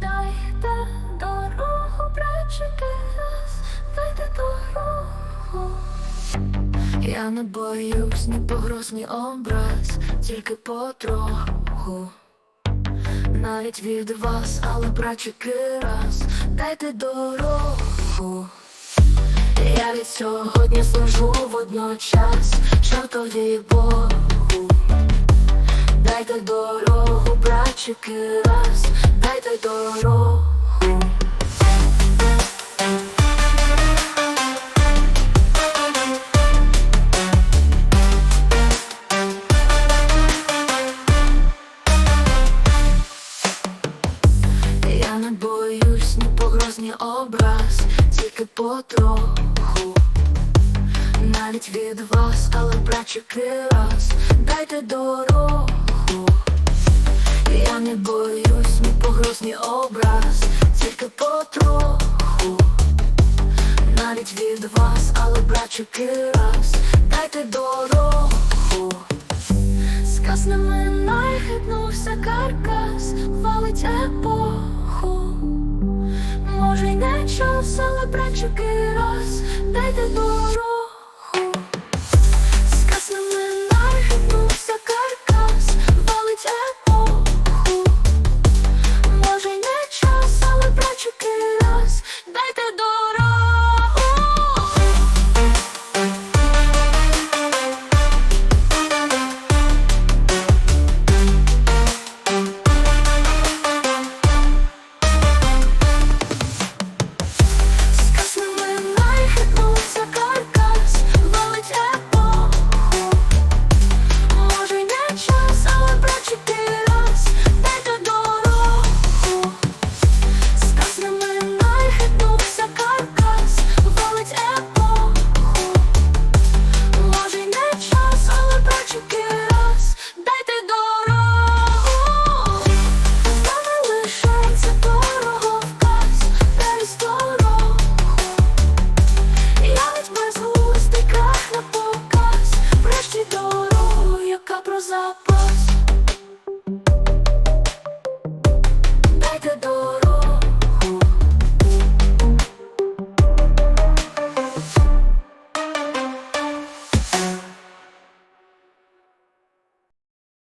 дайте дорогу, раз, дайте дорогу. Я не боюсь ні погроз, ні образ, тільки потроху. Навіть від вас, але братчики, раз, дайте дорогу. Я від сьогодні служу водночас, чортові Богу. Братчики, раз, дайте дорогу. Я не боюсь ні погроз, ні образ, тільки потроху. Навіть від вас, але братчики раз, дайте дорогу. Не боюсь ні погроз, ні образ, тільки потроху. Навіть від вас, але братчики раз, дайте дорогу. Сказними нахитнувся каркас, валить епоху. Може й не час, але братчики раз, дайте дорогу.